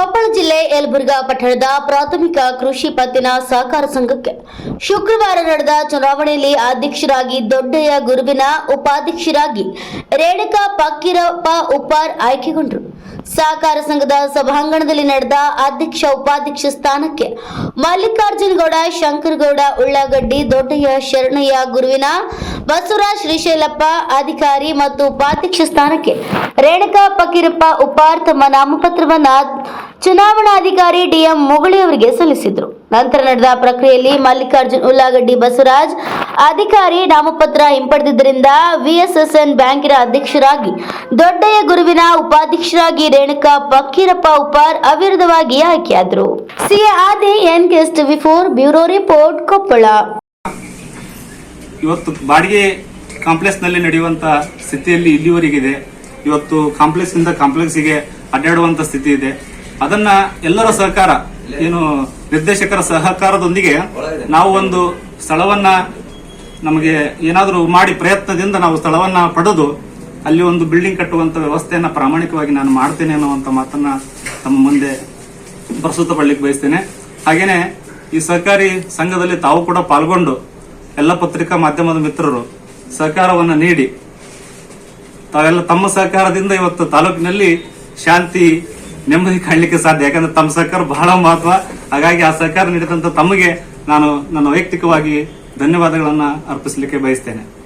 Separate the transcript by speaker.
Speaker 1: ಕೊಪ್ಪಳ ಜಿಲ್ಲೆ ಯಲಬುರ್ಗಾ ಪಟ್ಟಣದ ಪ್ರಾಥಮಿಕ ಕೃಷಿ ಪತ್ತಿನ ಸಹಕಾರ ಸಂಘಕ್ಕೆ ಶುಕ್ರವಾರ ನಡೆದ ಚುನಾವಣೆಯಲ್ಲಿ ಅಧ್ಯಕ್ಷರಾಗಿ ದೊಡ್ಡಯ್ಯ ಗುರುವಿನ ಉಪಾಧ್ಯಕ್ಷರಾಗಿ ರೇಣುಕಾ ಪಕ್ಕೀರಪ್ಪ ಉಪ್ಪಾರ್ ಆಯ್ಕೆಗೊಂಡರು. ಸಹಕಾರ ಸಂಘದ ಸಭಾಂಗಣದಲ್ಲಿ ನಡೆದ ಅಧ್ಯಕ್ಷ ಉಪಾಧ್ಯಕ್ಷ ಸ್ಥಾನಕ್ಕೆ ಮಲ್ಲಿಕಾರ್ಜುನಗೌಡ ಶಂಕರಗೌಡ ಉಳ್ಳಾಗಡ್ಡಿ, ದೊಡ್ಡಯ್ಯ, ಶರಣಯ್ಯ ಗುರುವಿನ, ಬಸವರಾಜ್ ಶ್ರೀಶೈಲಪ್ಪ ಅಧಿಕಾರಿ ಮತ್ತು ಉಪಾಧ್ಯಕ್ಷ ಸ್ಥಾನಕ್ಕೆ ರೇಣುಕಾ ಪಕ್ಕಿರಪ್ಪ ಉಪಾರ್ ತಮ್ಮ ನಾಮಪತ್ರವನ್ನ ಚುನಾವಣಾಧಿಕಾರಿ ಡಿಎಂ ಮೊಗಳಿ ಅವರಿಗೆ ಸಲ್ಲಿಸಿದ್ರು. ನಂತರ ನಡೆದ ಪ್ರಕ್ರಿಯೆಯಲ್ಲಿ ಮಲ್ಲಿಕಾರ್ಜುನ್ ಉಳ್ಳಾಗಡ್ಡಿ ಬಸವರಾಜ್, ಅಧಿಕಾರಿ ನಾಮಪತ್ರ ಹಿಂಪಡೆದಿದ್ದರಿಂದ ವಿಎಸ್ಎಸ್ಎನ್ ಬ್ಯಾಂಕಿನ ಅಧ್ಯಕ್ಷರಾಗಿ ದೊಡ್ಡಯ್ಯ ಗುರುವಿನ ಉಪಾಧ್ಯಕ್ಷರಾಗಿ ರೇಣುಕಾ ಪಕ್ಕೀರಪ್ಪ ಉಪಾರ್ ಅವಿರೋಧವಾಗಿ ಆಯ್ಕೆಯಾದರು. ಸಿಎ ಆದಿ ಎನ್ ಗೆಸ್ಟ್ ಬಿಫೋರ್ ಬ್ಯೂರೋ ರಿಪೋರ್ಟ್, ಕೊಪ್ಪಳ.
Speaker 2: ಇವತ್ತು ಬಾಡಿಗೆ ಕಾಂಪ್ಲೆಕ್ಸ್ನಲ್ಲಿ ನಡೆಯುವಂತ ಸ್ಥಿತಿಯಲ್ಲಿ ಇಲ್ಲಿವರೆಗಿದೆ. ಇವತ್ತು ಕಾಂಪ್ಲೆಕ್ಸ್ ಇಂದ ಕಾಂಪ್ಲೆಕ್ಸ್ಗೆ ಅಡ್ಡಾಡುವಂತ ಸ್ಥಿತಿ ಇದೆ. ಅದನ್ನ ಎಲ್ಲರ ಸಹಕಾರ, ಏನು ನಿರ್ದೇಶಕರ ಸಹಕಾರದೊಂದಿಗೆ ನಾವು ಒಂದು ಸ್ಥಳವನ್ನ ನಮಗೆ ಏನಾದರೂ ಮಾಡಿ ಪ್ರಯತ್ನದಿಂದ ನಾವು ಸ್ಥಳವನ್ನ ಪಡೆದು ಅಲ್ಲಿ ಒಂದು ಬಿಲ್ಡಿಂಗ್ ಕಟ್ಟುವಂತ ವ್ಯವಸ್ಥೆಯನ್ನ ಪ್ರಾಮಾಣಿಕವಾಗಿ ನಾನು ಮಾಡ್ತೇನೆ ಅನ್ನುವಂತ ಮಾತನ್ನ ತಮ್ಮ ಮುಂದೆ ಪ್ರಸ್ತುತಪಡಲಿಕ್ಕೆ ಬಯಸ್ತೇನೆ. ಹಾಗೇನೆ ಈ ಸಹಕಾರಿ ಸಂಘದಲ್ಲಿ ತಾವು ಕೂಡ ಪಾಲ್ಗೊಂಡು ಎಲ್ಲ ಪತ್ರಿಕಾ ಮಾಧ್ಯಮದ ಮಿತ್ರರು ಸಹಕಾರವನ್ನು ನೀಡಿ, ತಾವೆಲ್ಲ ತಮ್ಮ ಸಹಕಾರದಿಂದ ಇವತ್ತು ತಾಲೂಕಿನಲ್ಲಿ ಶಾಂತಿ ನೆಮ್ಮದಿ ಕಾಣಲಿಕ್ಕೆ ಸಾಧ್ಯ, ಯಾಕಂದ್ರೆ ತಮ್ಮ ಸಹಕಾರ ಬಹಳ ಮಹತ್ವ. ಹಾಗಾಗಿ ಆ ಸಹಕಾರ ನೀಡಿದಂತ ತಮಗೆ ನಾನು ನನ್ನ ವೈಯಕ್ತಿಕವಾಗಿ ಧನ್ಯವಾದಗಳನ್ನ ಅರ್ಪಿಸಲಿಕ್ಕೆ ಬಯಸ್ತೇನೆ.